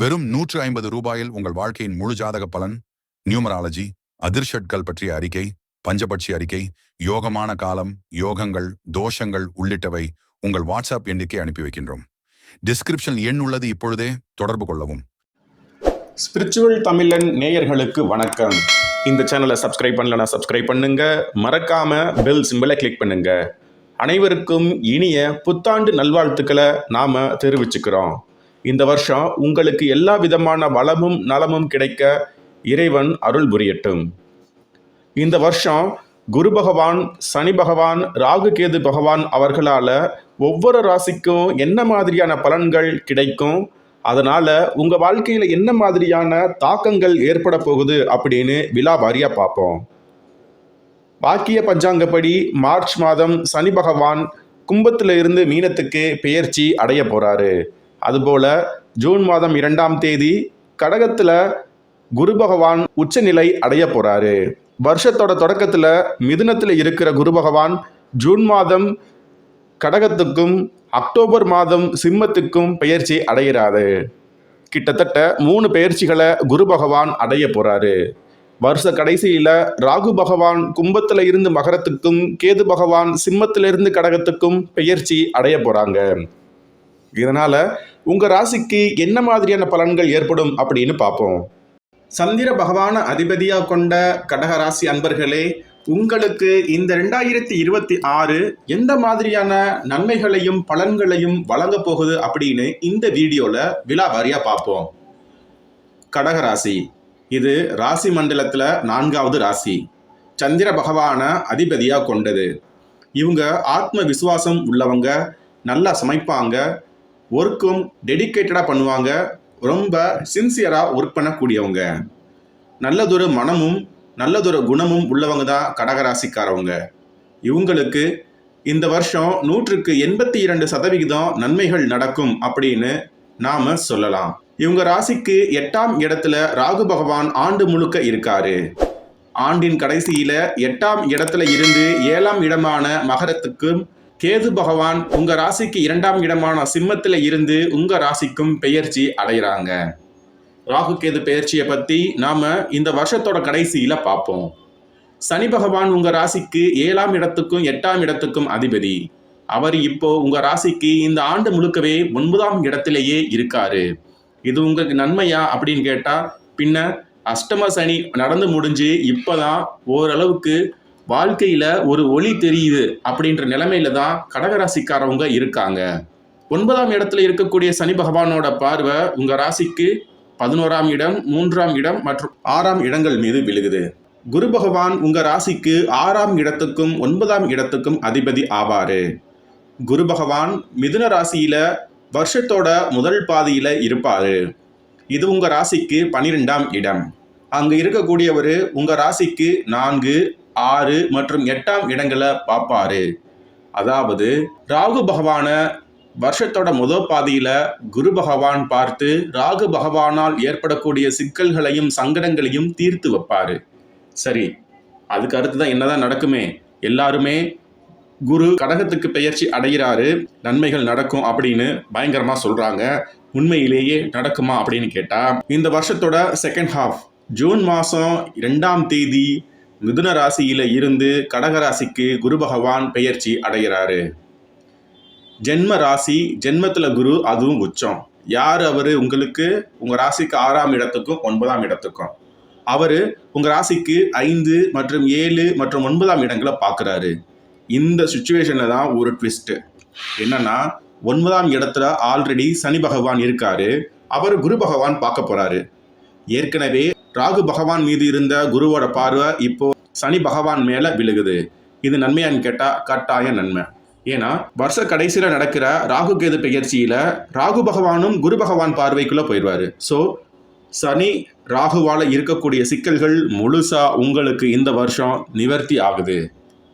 வெறும் நூற்று ஐம்பது ரூபாயில் உங்கள் வாழ்க்கையின் முழு ஜாதக பலன் நியூமராலஜி அதிர்ஷட்கள் பற்றிய அறிக்கை பஞ்சபட்சி அறிக்கை யோகமான காலம் யோகங்கள் தோஷங்கள் உள்ளிட்டவை உங்கள் வாட்ஸ்அப் எண்ணிக்கை அனுப்பி வைக்கின்றோம். டிஸ்கிரிப்ஷன் எண் உள்ளது இப்பொழுதே தொடர்பு கொள்ளவும். ஸ்பிரிச்சுவல் தமிழன் நேயர்களுக்கு வணக்கம். இந்த சேனலை சப்ஸ்கிரைப் பண்ணலனா சப்ஸ்கிரைப் பண்ணுங்க. மறக்காம பெல் சிம்பிளை கிளிக் பண்ணுங்க. அனைவருக்கும் இனிய புத்தாண்டு நல்வாழ்த்துக்களை நாம தெரிவிச்சுக்கிறோம். இந்த வருஷம் உங்களுக்கு எல்லா விதமான வளமும் நலமும் கிடைக்க இறைவன் அருள் புரியட்டும். இந்த வருஷம் குரு பகவான் சனி பகவான் ராகு கேது பகவான் அவர்களால் ஒவ்வொரு ராசிக்கும் என்ன மாதிரியான பலன்கள் கிடைக்கும்? அதனால் உங்கள் வாழ்க்கையில் என்ன மாதிரியான தாக்கங்கள் ஏற்பட போகுது அப்படின்னு விழாவாரியாக பார்ப்போம். வாக்கிய பஞ்சாங்கப்படி மார்ச் மாதம் சனி பகவான் கும்பத்துல இருந்து மீனத்துக்கு பெயர்ச்சி அடைய போகிறாரு அதுபோல ஜூன் மாதம் இரண்டாம் தேதி கடகத்தில் குரு பகவான் உச்சநிலை அடைய போறாரு. வருஷத்தோட தொடக்கத்தில் மிதுனத்தில் இருக்கிற குரு பகவான் ஜூன் மாதம் கடகத்துக்கும் அக்டோபர் மாதம் சிம்மத்துக்கும் பெயர்ச்சி அடைகிறாரு. கிட்டத்தட்ட மூணு பெயர்ச்சிகளை குரு பகவான் அடைய போறாரு. வருஷ கடைசியில் ராகு பகவான் கும்பத்தில் இருந்து மகரத்துக்கும் கேது பகவான் சிம்மத்திலிருந்து கடகத்துக்கும் பெயர்ச்சி அடைய போகிறாங்க இதனால உங்க ராசிக்கு என்ன மாதிரியான பலன்கள் ஏற்படும் அப்படின்னு பார்ப்போம். சந்திர பகவான அதிபதியாக கொண்ட கடகராசி அன்பர்களே உங்களுக்கு இந்த ரெண்டாயிரத்தி இருபத்தி ஆறு எந்த மாதிரியான நன்மைகளையும் பலன்களையும் வழங்க போகுது அப்படின்னு இந்த வீடியோல விலாவாரியாக பார்ப்போம். கடகராசி இது ராசி மண்டலத்துல நான்காவது ராசி. சந்திர பகவான அதிபதியாக கொண்டது. இவங்க ஆத்ம விசுவாசம் உள்ளவங்க நல்லா சமைப்பாங்க ஒர்க்கும் டெடிக்கேட்டடாக பண்ணுவாங்க. ரொம்ப சின்சியராக ஒர்க் பண்ணக்கூடியவங்க. நல்லதொரு மனமும் நல்லதொரு குணமும் உள்ளவங்க தான் கடகராசிக்காரவங்க. இவங்களுக்கு இந்த வருஷம் நூற்றுக்கு எண்பத்தி இரண்டு சதவிகிதம் நன்மைகள் நடக்கும் அப்படின்னு நாம சொல்லலாம். இவங்க ராசிக்கு எட்டாம் இடத்துல ராகு பகவான் ஆண்டு முழுக்க இருக்காரு. ஆண்டின் கடைசியில எட்டாம் இடத்துல இருந்து ஏழாம் இடமான மகரத்துக்கும் கேது பகவான் உங்க ராசிக்கு இரண்டாம் இடமான சிம்மத்தில் இருந்து உங்க ராசிக்கும் பெயர்ச்சி அடைகிறாங்க. ராகு கேது பெயர்ச்சியை பத்தி நாம இந்த வருஷத்தோட கடைசியில பார்ப்போம். சனி பகவான் உங்க ராசிக்கு ஏழாம் இடத்துக்கும் எட்டாம் இடத்துக்கும் அதிபதி. அவர் இப்போ உங்க ராசிக்கு இந்த ஆண்டு முழுக்கவே ஒன்பதாம் இடத்திலேயே இருக்காரு. இது உங்களுக்கு நன்மையா அப்படின்னு கேட்டா பின்ன அஷ்டம சனி நடந்து முடிஞ்சு இப்பதான் ஓரளவுக்கு வாழ்க்கையில ஒரு ஒளி தெரியுது அப்படின்ற நிலைமையில தான் கடகராசிக்காரவங்க இருக்காங்க. ஒன்பதாம் இடத்துல இருக்கக்கூடிய சனி பகவானோட பார்வை உங்க ராசிக்கு பதினோராம் இடம் மூன்றாம் இடம் மற்றும் ஆறாம் இடங்கள் மீது விழுகுது. குரு பகவான் உங்க ராசிக்கு ஆறாம் இடத்துக்கும் ஒன்பதாம் இடத்துக்கும் அதிபதி ஆவாரு. குரு பகவான் மிதுன ராசியில வருஷத்தோட முதல் பாதியில இருப்பாரு. இது உங்க ராசிக்கு பனிரெண்டாம் இடம். அங்கு இருக்கக்கூடியவர் உங்க ராசிக்கு நான்கு ஆறு மற்றும் எட்டாம் இடங்களை பார்ப்பாரு. அதாவது ராகு பகவான வருஷத்தோட முதல் பாதியில குரு பகவான் பார்த்து ராகு பகவானால் ஏற்படக்கூடிய சிக்கல்களையும் சங்கடங்களையும் தீர்த்து வைப்பாரு. சரி அதுக்கு அடுத்து தான் என்னதான் நடக்குமே? எல்லாருமே குரு கடகத்துக்கு பெயர்ச்சி அடைகிறாரு நன்மைகள் நடக்கும் அப்படின்னு பயங்கரமா சொல்றாங்க. உண்மையிலேயே நடக்குமா அப்படின்னு கேட்டா இந்த வருஷத்தோட செகண்ட் ஹாஃப் ஜூன் மாதம் ரெண்டாம் தேதி மிதுன ராசியில இருந்து கடக ராசிக்கு குரு பகவான் பெயர்ச்சி அடைகிறாரு. ஜென்ம ராசி ஜென்மத்துல குரு அதுவும் உச்சம். யார் அவர்? உங்களுக்கு உங்க ராசிக்கு ஆறாம் இடத்துக்கும் ஒன்பதாம் இடத்துக்கும். அவர் உங்க ராசிக்கு ஐந்து மற்றும் ஏழு மற்றும் ஒன்பதாம் இடங்களை பார்க்குறாரு. இந்த சுச்சுவேஷனில் தான் ஒரு ட்விஸ்ட்டு என்னன்னா ஒன்பதாம் இடத்துல ஆல்ரெடி சனி பகவான் இருக்காரு. அவர் குரு பகவான் பார்க்க போறாரு. ஏற்கனவே ராகு பகவான் மீது இருந்த குருவோட பார்வை இப்போ சனி பகவான் மேல விழுகுது. இது நன்மையான்னு கேட்டா கட்டாய நன்மை. ஏன்னா வருஷ கடைசியில நடக்கிற ராகு கேது பெயர்ச்சியில ராகு பகவானும் குரு பகவான் பார்வைக்குள்ள போயிடுவாரு. ஸோ சனி ராகுவால இருக்கக்கூடிய சிக்கல்கள் முழுசா உங்களுக்கு இந்த வருஷம் நிவர்த்தி ஆகுது.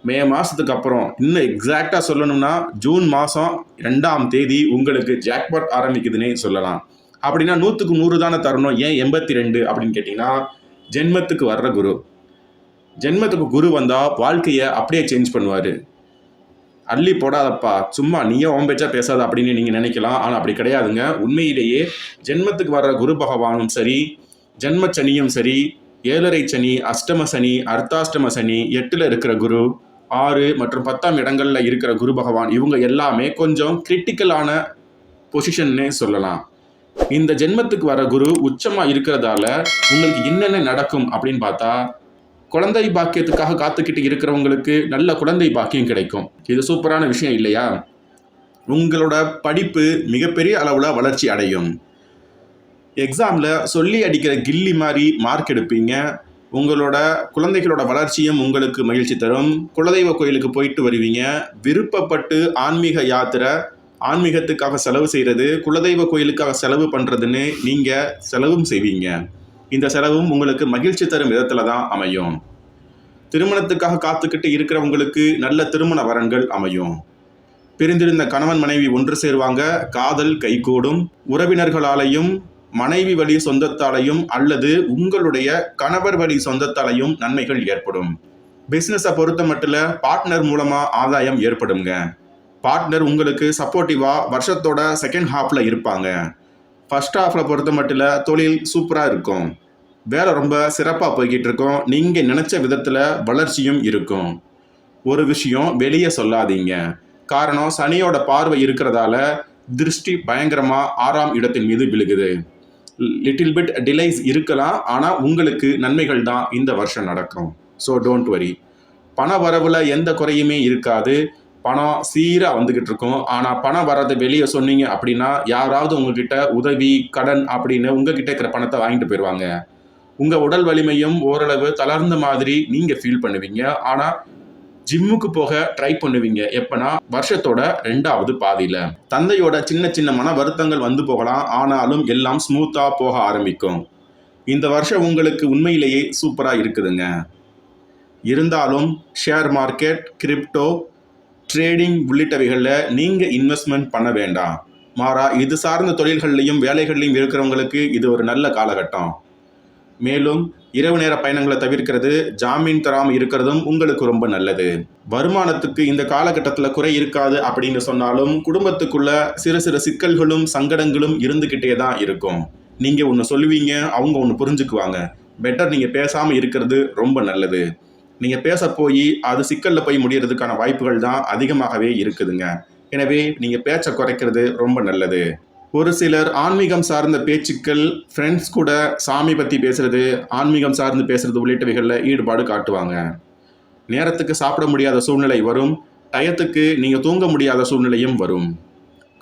மே மாசத்துக்கு அப்புறம் இன்னும் எக்ஸாக்டா சொல்லணும்னா ஜூன் மாசம் ரெண்டாம் தேதி உங்களுக்கு ஜாக்பாட் ஆரம்பிக்குதுன்னே சொல்லலாம். அப்படின்னா நூற்றுக்கு நூறு தானே தரணும். ஏன் எண்பத்தி ரெண்டு அப்படின்னு கேட்டிங்கன்னா ஜென்மத்துக்கு வர்ற குரு. ஜென்மத்துக்கு குரு வந்தால் வாழ்க்கையை அப்படியே சேஞ்ச் பண்ணுவார். அள்ளி போடாதப்பா. சும்மா நீயே ஓம்பேச்சா பேசாத அப்படின்னு நீங்கள் நினைக்கலாம். ஆனால் அப்படி கிடையாதுங்க. உண்மையிலேயே ஜென்மத்துக்கு வர்ற குரு பகவானும் சரி ஜென்ம சனியும் சரி ஏழரை சனி அஷ்டம சனி அர்த்தாஷ்டம சனி எட்டில் இருக்கிற குரு ஆறு மற்றும் பத்தாம் இடங்களில் இருக்கிற குரு பகவான் இவங்க எல்லாமே கொஞ்சம் கிரிட்டிக்கலான பொசிஷன்னே சொல்லலாம். இந்த ஜென்மத்துக்கு வர குரு உச்சமா இருக்கிறதால உங்களுக்கு என்னென்ன நடக்கும் அப்படின்னு பார்த்தா குழந்தை பாக்கியத்துக்காக காத்துக்கிட்டு இருக்கிறவங்களுக்கு நல்ல குழந்தை பாக்கியம் கிடைக்கும். இது சூப்பரான விஷயம் இல்லையா? உங்களோட படிப்பு மிகப்பெரிய அளவில் வளர்ச்சி அடையும். எக்ஸாமில் சொல்லி அடிக்கிற கில்லி மாதிரி மார்க் எடுப்பீங்க. உங்களோட குழந்தைகளோட வளர்ச்சியும் உங்களுக்கு மகிழ்ச்சி தரும். குலதெய்வ கோயிலுக்கு போயிட்டு வருவீங்க. விருப்பப்பட்டு ஆன்மீக யாத்திரை ஆன்மீகத்துக்காக செலவு செய்கிறது குலதெய்வ கோயிலுக்காக செலவு பண்ணுறதுன்னு நீங்கள் செலவும் செய்வீங்க. இந்த செலவும் உங்களுக்கு மகிழ்ச்சி தரும் விதத்தில் தான் அமையும். திருமணத்துக்காக காத்துக்கிட்டு இருக்கிறவங்களுக்கு நல்ல திருமண வரன்கள் அமையும். பிரிந்திருந்த கணவன் மனைவி ஒன்று சேருவாங்க காதல் கைகூடும். உறவினர்களாலையும் மனைவி வழி சொந்தத்தாலையும் அல்லது உங்களுடைய கணவர் வழி சொந்தத்தாலையும் நன்மைகள் ஏற்படும். பிஸ்னஸை பொறுத்த மட்டும் பார்ட்னர் மூலமாக ஆதாயம் ஏற்படுங்க. பார்ட்னர் உங்களுக்கு சப்போர்ட்டிவாக வருஷத்தோட செகண்ட் ஹாஃபில் இருப்பாங்க. ஃபர்ஸ்ட் ஹாஃபில் பொறுத்த மட்டும் தொழில் சூப்பராக இருக்கும். வேலை ரொம்ப சிறப்பாக போய்கிட்டு இருக்கும். நீங்கள் நினச்ச விதத்தில் வளர்ச்சியும் இருக்கும். ஒரு விஷயம் வெளியே சொல்லாதீங்க. காரணம் சனியோட பார்வை இருக்கிறதால திருஷ்டி பயங்கரமாக ஆறாம் இடத்தின் மீது விழுகுது. லிட்டில் பிட் டிலைஸ் இருக்கலாம். ஆனால் உங்களுக்கு நன்மைகள் தான் இந்த வருஷம் நடக்கும். ஸோ டோன்ட் வரி பண வரவில் எந்த குறையுமே இருக்காது. பணம் சீராக வந்துக்கிட்டு இருக்கும். ஆனால் பணம் வர்றதை வெளியே சொன்னீங்க அப்படின்னா யாராவது உங்ககிட்ட உதவி கடன் அப்படின்னு உங்ககிட்ட இருக்கிற பணத்தை வாங்கிட்டு போயிடுவாங்க உங்கள் உடல் வலிமையும் ஓரளவு தளர்ந்த மாதிரி நீங்கள் ஃபீல் பண்ணுவீங்க. ஆனால் ஜிம்முக்கு போக ட்ரை பண்ணுவீங்க. எப்பனா வருஷத்தோட ரெண்டாவது பாதியில. தந்தையோட சின்ன சின்ன மன வருத்தங்கள் வந்து போகலாம். ஆனாலும் எல்லாம் ஸ்மூத்தா போக ஆரம்பிக்கும். இந்த வருஷம் உங்களுக்கு உண்மையிலேயே சூப்பராக இருக்குதுங்க. இருந்தாலும் ஷேர் மார்க்கெட் கிரிப்டோ ட்ரேடிங் உள்ளிட்டவைகளில் நீங்கள் இன்வெஸ்ட்மெண்ட் பண்ண வேண்டாம். மாறா இது சார்ந்த தொழில்கள்லையும் வேலைகள்லையும் இருக்கிறவங்களுக்கு இது ஒரு நல்ல காலகட்டம். மேலும் இரவு நேர பயணங்களை தவிர்க்கிறது ஜாமீன் தராமல் இருக்கிறதும் உங்களுக்கு ரொம்ப நல்லது. வருமானத்துக்கு இந்த காலகட்டத்தில் குறை இருக்காது அப்படின்னு சொன்னாலும் குடும்பத்துக்குள்ள சிறு சிறு சிக்கல்களும் சங்கடங்களும் இருந்துக்கிட்டே தான் இருக்கும். நீங்கள் ஒன்று சொல்லுவீங்க அவங்க ஒன்று புரிஞ்சுக்குவாங்க. பெட்டர் நீங்கள் பேசாமல் இருக்கிறது ரொம்ப நல்லது. நீங்கள் பேச போய் அது சிக்கலில் போய் முடியறதுக்கான வாய்ப்புகள் தான் அதிகமாகவே இருக்குதுங்க. எனவே நீங்கள் பேச்சை குறைக்கிறது ரொம்ப நல்லது. ஒரு சிலர் ஆன்மீகம் சார்ந்த பேச்சுக்கள் ஃப்ரெண்ட்ஸ் கூட சாமி பற்றி பேசுறது ஆன்மீகம் சார்ந்து பேசுறது உள்ளிட்டவைகளில் ஈடுபாடு காட்டுவாங்க. நேரத்துக்கு சாப்பிட முடியாத சூழ்நிலை வரும் டயத்துக்கு நீங்கள் தூங்க முடியாத சூழ்நிலையும் வரும்.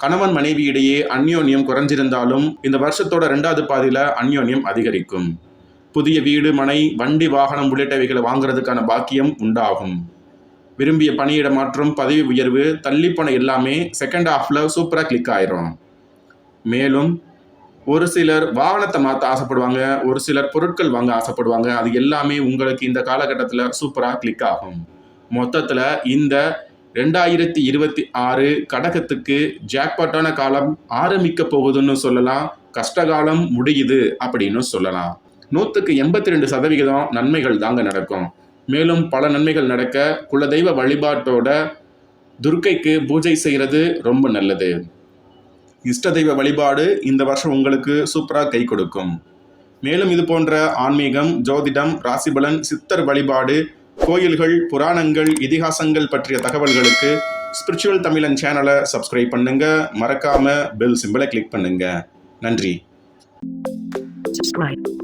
கணவன் மனைவி இடையே அந்யோன்யம் குறைஞ்சிருந்தாலும் இந்த வருஷத்தோட ரெண்டாவது பாதியில் அந்யோன்யம் அதிகரிக்கும். புதிய வீடு மனை வண்டி வாகனம் உள்ளிட்டவைகளை வாங்குறதுக்கான பாக்கியம் உண்டாகும். விரும்பிய பணியிட மாற்றம் பதவி உயர்வு தள்ளிப்பணம் எல்லாமே செகண்ட் ஹாஃபில் சூப்பராக கிளிக் ஆயிரும். மேலும் ஒரு சிலர் வாகனத்தை மாற்ற ஆசைப்படுவாங்க ஒரு சிலர் பொருட்கள் வாங்க ஆசைப்படுவாங்க அது எல்லாமே உங்களுக்கு இந்த காலகட்டத்தில் சூப்பராக கிளிக் ஆகும். மொத்தத்தில் இந்த ரெண்டாயிரத்தி இருபத்தி ஆறு கடகத்துக்கு ஜாக்பாட்டான காலம் ஆரம்பிக்க போகுதுன்னு சொல்லலாம் கஷ்டகாலம் முடியுது அப்படின்னு சொல்லலாம். நூற்றுக்கு எண்பத்தி ரெண்டு சதவிகிதம் நன்மைகள் தாங்க நடக்கும். மேலும் பல நன்மைகள் நடக்க குலதெய்வ வழிபாட்டோட துர்க்கைக்கு பூஜை செய்கிறது ரொம்ப நல்லது. இஷ்ட தெய்வ வழிபாடு இந்த வருஷம் உங்களுக்கு சூப்பராக கை கொடுக்கும். மேலும் இது போன்ற ஆன்மீகம் ஜோதிடம் ராசிபலன் சித்தர் வழிபாடு கோயில்கள் புராணங்கள் இதிகாசங்கள் பற்றிய தகவல்களுக்கு ஸ்பிரிச்சுவல் தமிழன் சேனலை சப்ஸ்கிரைப் பண்ணுங்க. மறக்காம பெல் சிம்பிளை கிளிக் பண்ணுங்க. நன்றி. Subscribe,